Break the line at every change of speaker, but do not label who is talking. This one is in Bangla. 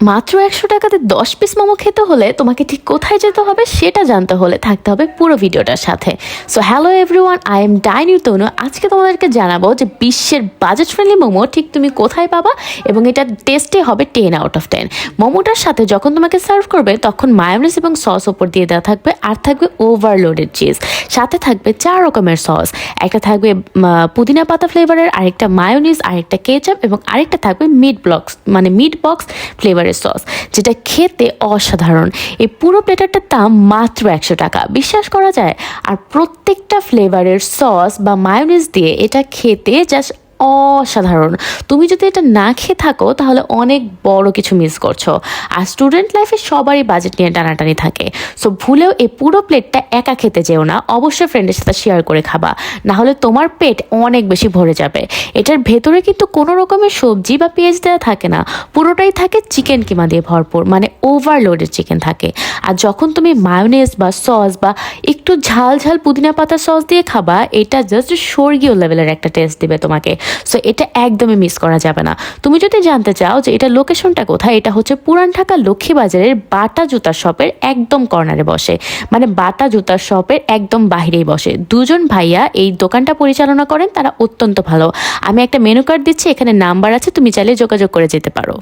মাত্র একশো টাকাতে দশ পিস মোমো খেতে হলে তোমাকে ঠিক কোথায় যেতে হবে সেটা জানতে হলে থাকতে হবে পুরো ভিডিওটার সাথে। So hello everyone I am ডাইনিউ Tanu আজকে তোমাদেরকে জানাব যে বিশ্বের বাজেট ফ্রেন্ডলি মোমো ঠিক তুমি কোথায় পাবা এবং এটা টেস্টে হবে টেন আউট অফ টেন মোমোটার সাথে যখন তোমাকে সার্ভ করবে তখন মায়োনিজ এবং সস ওপর দিয়ে দেওয়া থাকবে আর থাকবে ওভারলোডেড চিজ সাথে থাকবে চার রকমের সস একটা থাকবে পুদিনা পাতা ফ্লেভারের আরেকটা মায়োনিজ আরেকটা কেচাপ এবং আরেকটা থাকবে মিট ব্লক্স মানে মিট বক্স ফ্লেভারের সস, যেটা খেতে অসাধারণ। এই পুরো প্লেটারটার দাম মাত্র একশো টাকা। বিশ্বাস করা যায়? আর প্রত্যেকটা ফ্লেভারের সস বা মায়োনিজ দিয়ে এটা খেতে জাস্ট অসাধারণ। তুমি যদি এটা না খেয়ে থাকো, তাহলে অনেক বড় কিছু মিস করছ। আর স্টুডেন্ট লাইফে সবারই বাজেট নিয়ে টানাটানি থাকে। সো ভুলেও এই পুরো প্লেটটা একা খেতে যেও না। অবশ্যই ফ্রেন্ডের সাথে শেয়ার করে খাবা। না হলে তোমার পেট অনেক বেশি ভরে যাবে। এটার ভেতরে কিন্তু কোনো রকমের সবজি বা পেঁয়াজ দেওয়া থাকে না। পুরোটাই থাকে চিকেন কিমা দিয়ে ভরপুর। মানে ওভারলোডেড চিকেন থাকে। আর যখন তুমি মায়োনেজ বা সস বা একটু ঝাল ঝাল পুদিনা পাতা সস দিয়ে খাবা, এটা জাস্ট স্বর্গীয় লেভেলের একটা টেস্ট দিবে তোমাকে। সো এটা একদমই মিস করা যাবে না। তুমি যদি জানতে চাও যে এটা লোকেশনটা কোথায়, এটা হচ্ছে পুরান ঢাকা লক্ষ্মীবাজারের বাটা জুতা শপের একদম কর্নারে বসে। মানে বাটা জুতার শপের একদম বাহিরেই বসে। দুজন ভাইয়া এই দোকানটা পরিচালনা করেন, তারা অত্যন্ত ভালো। আমি একটা মেনু কার্ড দিচ্ছি, এখানে নাম্বার আছে, তুমি চাইলে যোগাযোগ করে যেতে পারো।